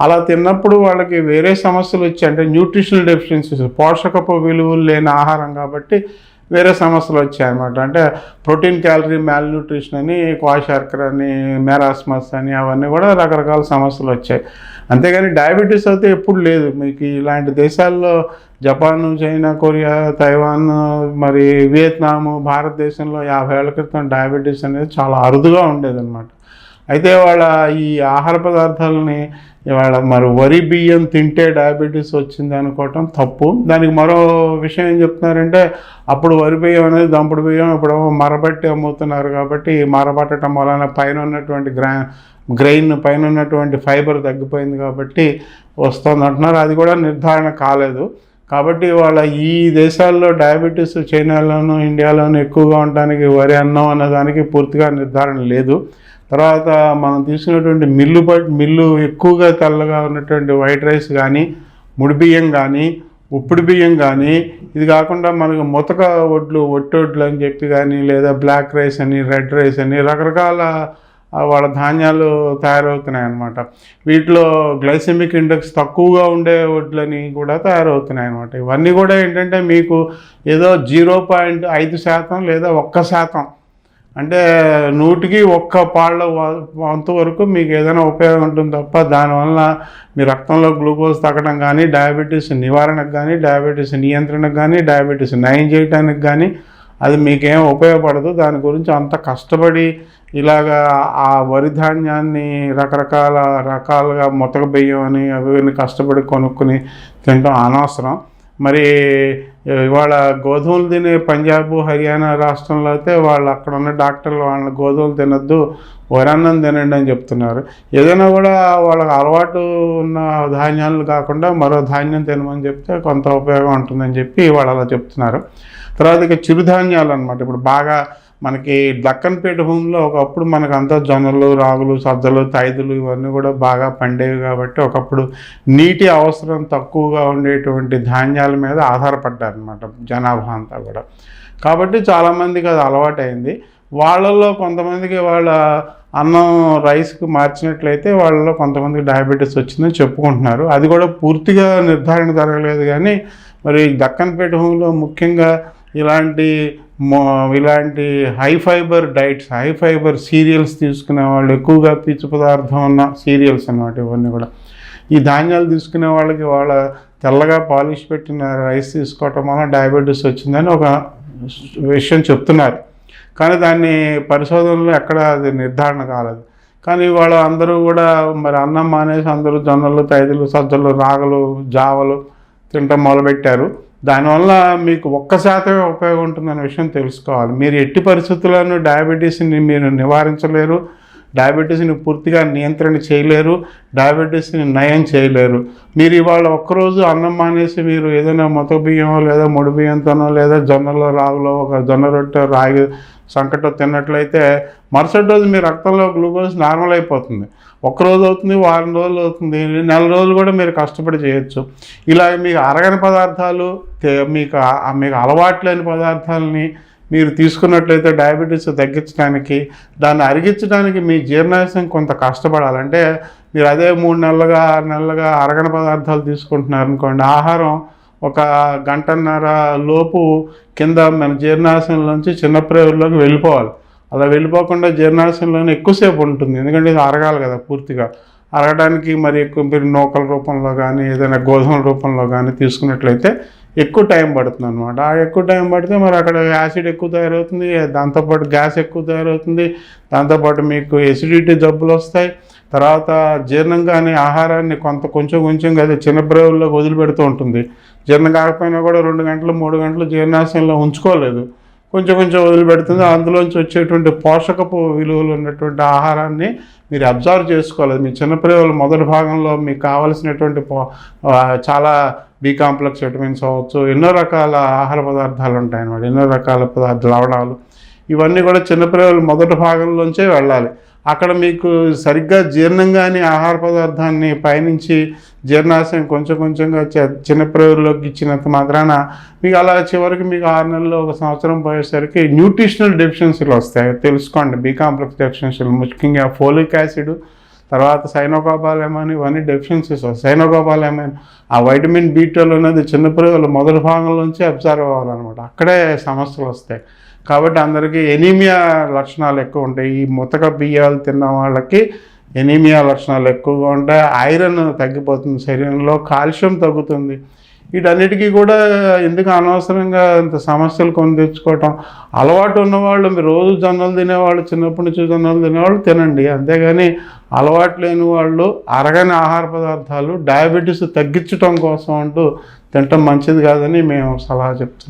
అలా తిన్నప్పుడు వాళ్ళకి వేరే సమస్యలు వచ్చాయి అంటే న్యూట్రిషనల్ డెఫిషియన్సీస్ పోషకపు విలువలు లేని ఆహారం కాబట్టి వేరే సమస్యలు వచ్చాయన్నమాట అంటే ప్రోటీన్ క్యాలరీ న్యూట్రిషన్ అని క్వాషార్కర్ అని మేరాస్మస్ అని అవన్నీ కూడా రకరకాల సమస్యలు వచ్చాయి. అంతేగాని డయాబెటీస్ అయితే ఎప్పుడు లేదు. మీకు ఇలాంటి దేశాల్లో జపాన్ చైనా కొరియా తైవాన్ మరి వియత్నాము భారతదేశంలో యాభై ఏళ్ళ క్రితం డయాబెటీస్ అనేది చాలా అరుదుగా ఉండేదన్నమాట. అయితే వాళ్ళ ఈ ఆహార పదార్థాలని వాళ్ళ మరి వరి బియ్యం తింటే డయాబెటీస్ వచ్చింది అనుకోవటం తప్పు. దానికి మరో విషయం ఏం చెప్తున్నారంటే అప్పుడు వరి బియ్యం అనేది దంపుడు బియ్యం ఇప్పుడు మరబట్టి అమ్ముతున్నారు కాబట్టి మరబట్టడం వలన పైన ఉన్నటువంటి గ్రా గ్రెయిన్ పైన ఉన్నటువంటి ఫైబర్ తగ్గిపోయింది కాబట్టి వస్తుంది అంటున్నారు అది కూడా నిర్ధారణ కాలేదు. కాబట్టి వాళ్ళ ఈ దేశాల్లో డయాబెటీస్ చైనాలోను ఇండియాలోను ఎక్కువగా ఉండడానికి వరి అన్నం అన్నదానికి పూర్తిగా నిర్ధారణ లేదు. తర్వాత మనం తీసుకున్నటువంటి మిల్లు మిల్లు ఎక్కువగా తెల్లగా ఉన్నటువంటి వైట్ రైస్ కానీ ముడి బియ్యం కానీ ఉప్పుడు బియ్యం కానీ ఇది కాకుండా మనకు ముతక వడ్లు ఒట్టొడ్లు అని చెప్పి కానీ లేదా బ్లాక్ రైస్ అని రెడ్ రైస్ అని రకరకాల వాళ్ళ ధాన్యాలు తయారవుతున్నాయి అన్నమాట. వీటిలో గ్లైసెమిక్ ఇండెక్స్ తక్కువగా ఉండే వడ్లని కూడా తయారవుతున్నాయి అన్నమాట. ఇవన్నీ కూడా ఏంటంటే మీకు ఏదో జీరో పాయింట్ ఐదు శాతం లేదా ఒక్క శాతం అంటే నూటికి ఒక్క పాళ్ళ అంతవరకు వంతు వరకు మీకు ఏదైనా ఉపయోగం ఉంటుంది తప్ప దానివల్ల మీ రక్తంలో గ్లూకోజ్ తగ్గడం కానీ డయాబెటీస్ నివారణకు కానీ డయాబెటీస్ నియంత్రణకు కానీ డయాబెటీస్ నయం చేయడానికి కానీ అది మీకేం ఉపయోగపడదు. దాని గురించి అంత కష్టపడి ఇలాగా ఆ వరి ధాన్యాన్ని రకరకాల రకాలుగా మొతక బియ్యం అని అవి కష్టపడి కొనుక్కుని తినడం అనవసరం. మరి ఇవాళ గోధుమలు తినే పంజాబ్ హర్యానా రాష్ట్రంలో అయితే వాళ్ళు అక్కడ ఉన్న డాక్టర్లు వాళ్ళని గోధుమలు తినొద్దు వరన్నం తినండి అని చెప్తున్నారు. ఏదైనా కూడా వాళ్ళకి అలవాటు ఉన్న ధాన్యాలు కాకుండా మరో ధాన్యం తినమని చెప్తే కొంత ఉపయోగం ఉంటుందని చెప్పి వాళ్ళు అలా చెప్తున్నారు. తర్వాత ఇక చిరుధాన్యాలు అనమాట ఇప్పుడు బాగా మనకి దక్కన్పేట భూమిలో ఒకప్పుడు మనకు అంతా జొన్నలు రాగులు సజ్జలు తైదులు ఇవన్నీ కూడా బాగా పండేవి కాబట్టి ఒకప్పుడు నీటి అవసరం తక్కువగా ఉండేటువంటి ధాన్యాల మీద ఆధారపడ్డారనమాట జనాభా అంతా కూడా. కాబట్టి చాలామందికి అది అలవాటైంది. వాళ్ళల్లో కొంతమందికి వాళ్ళ అన్నం రైస్కి మార్చినట్లయితే వాళ్ళలో కొంతమందికి డయాబెటీస్ వచ్చిందని చెప్పుకుంటున్నారు. అది కూడా పూర్తిగా నిర్ధారణ జరగలేదు కానీ మరి దక్కన్పేట హోంలో ముఖ్యంగా ఇలాంటి ఇలాంటి high fibre diets high fibre cereals తీసుకునే వాళ్ళు ఎక్కువగా పీచు పదార్థం ఉన్న సీరియల్స్ అన్నమాట ఇవన్నీ కూడా. ఈ ధాన్యాలు తీసుకునే వాళ్ళకి వాళ్ళ తెల్లగా పాలిష్ పెట్టిన రైస్ తీసుకోవటం వల్ల డయాబెటీస్ వచ్చిందని ఒక విషయం చెప్తున్నారు. కానీ దాన్ని పరిశోధనలో ఎక్కడ అది నిర్ధారణ కాలేదు. కానీ వాళ్ళు అందరూ కూడా మరి అన్నం మానేసి అందరూ జొన్నలు తైదులు సజ్జలు రాగలు జావలు తినటం మొదలుపెట్టారు. దానివల్ల మీకు ఒక్క శాతమే ఉపయోగం ఉంటుందనే విషయం తెలుసుకోవాలి. మీరు ఎట్టి పరిస్థితుల్లోనూ డయాబెటీస్ని మీరు నివారించలేరు. డయాబెటీస్ని పూర్తిగా నియంత్రణ చేయలేరు. డయాబెటీస్ని నయం చేయలేరు. మీరు ఇవాళ ఒక్కరోజు అన్నం మానేసి మీరు ఏదైనా మొత బియ్యం లేదా ముడి బియ్యంతోనో లేదా జొన్నలో రాగులో ఒక జొన్న రొట్టె రాగి సంకట తిన్నట్లయితే మరుసటి రోజు మీ రక్తంలో గ్లూకోజ్ నార్మల్ అయిపోతుంది. రోజు అవుతుంది వారం రోజులు అవుతుంది నెల రోజులు కూడా మీరు కష్టపడి చేయొచ్చు. ఇలా మీకు అరగని పదార్థాలు మీకు మీకు అలవాటు లేని పదార్థాలని మీరు తీసుకున్నట్లయితే డయాబెటీస్ తగ్గించడానికి దాన్ని అరిగించడానికి మీ జీర్ణాశయం కొంత కష్టపడాలంటే మీరు అదే మూడు నెలలుగా ఆరు నెలలుగా అరగని పదార్థాలు తీసుకుంటున్నారు అనుకోండి ఆహారం ఒక గంటన్నర లోపు కింద మన జీర్ణాశయంలోంచి చిన్న ప్రేవుల్లోకి వెళ్ళిపోవాలి. అలా వెళ్ళిపోకుండా జీర్ణాశయంలోనే ఎక్కువసేపు ఉంటుంది. ఎందుకంటే ఇది అరగాలి కదా పూర్తిగా. అరగడానికి మరి ఎక్కువ మీరు నూకల రూపంలో కానీ ఏదైనా గోధుమల రూపంలో కానీ తీసుకున్నట్లయితే ఎక్కువ టైం పడుతుంది అనమాట ఆ ఎక్కువ టైం పడితే మరి అక్కడ యాసిడ్ ఎక్కువ తయారవుతుంది. దాంతోపాటు గ్యాస్ ఎక్కువ తయారవుతుంది. దాంతోపాటు మీకు ఎసిడిటీ జబ్బులు వస్తాయి. తర్వాత జీర్ణం కానీ ఆహారాన్ని కొంత కొంచెం కొంచెం కదా చిన్న బ్రేవుల్లో వదిలిపెడుతూ ఉంటుంది. జీర్ణం కాకపోయినా కూడా రెండు గంటలు మూడు గంటలు జీర్ణాశయంలో ఉంచుకోలేదు. కొంచెం కొంచెం వదిలిపెడుతుంది. అందులోంచి వచ్చేటువంటి పోషకపు విలువలు ఉన్నటువంటి ఆహారాన్ని మీరు అబ్జర్వ్ చేసుకోవాలి. మీ చిన్నపిల్లల మొదటి భాగంలో మీకు కావలసినటువంటి పో- చాలా బి కాంప్లెక్స్ విటమిన్స్ అవ్వచ్చు. ఎన్నో రకాల ఆహార పదార్థాలు ఉంటాయి అన్నమాట ఎన్నో రకాల పదార్థ లవణాలు. ఇవన్నీ కూడా చిన్నపిల్లల మొదటి భాగంలోంచే వెళ్ళాలి. అక్కడ మీకు సరిగ్గా జీర్ణం కాని ఆహార పదార్థాన్ని పయనించి జీర్ణాశయం కొంచెం కొంచెంగా చిన్న ప్రయోగంలోకి ఇచ్చినంత మాత్రాన మీకు అలా చివరికి మీకు ఆరు నెలలు ఒక సంవత్సరం పోయేసరికి న్యూట్రిషనల్ డెఫిషియన్సీలు వస్తాయి. తెలుసుకోండి. బి కాంప్లెక్స్ డెఫిషియన్సీలు ముఖ్యంగా ఫోలిక్ యాసిడ్ తర్వాత సైనోకోబాలేమని ఇవన్నీ డెఫిషియన్సీస్ సైనోకోబాలేమని ఆ వైటమిన్ బీ ట్వెల్వ్ అనేది చిన్నపిల్లలు మొదటి భాగంలో నుంచి అబ్జర్వ్ అవ్వాలన్నమాట. అక్కడే సమస్యలు వస్తాయి. కాబట్టి అందరికీ ఎనీమియా లక్షణాలు ఎక్కువ ఉంటాయి. ఈ ముతక బియ్యాలు తిన్న వాళ్ళకి ఎనీమియా లక్షణాలు ఎక్కువగా ఉంటాయి. ఐరన్ తగ్గిపోతుంది శరీరంలో కాల్షియం తగ్గుతుంది. వీటన్నిటికీ కూడా ఎందుకు అనవసరంగా ఇంత సమస్యలు కొని తెచ్చుకోవటం? అలవాటు ఉన్నవాళ్ళు మీరు రోజు జొన్నలు తినేవాళ్ళు చిన్నప్పటి నుంచి జొన్నలు తినేవాళ్ళు తినండి. అంతేగాని అలవాటు లేని వాళ్ళు అరగని ఆహార పదార్థాలు డయాబెటీస్ తగ్గించడం కోసం అంటూ తినటం మంచిది కాదని మేము సలహా చెప్తున్నాం.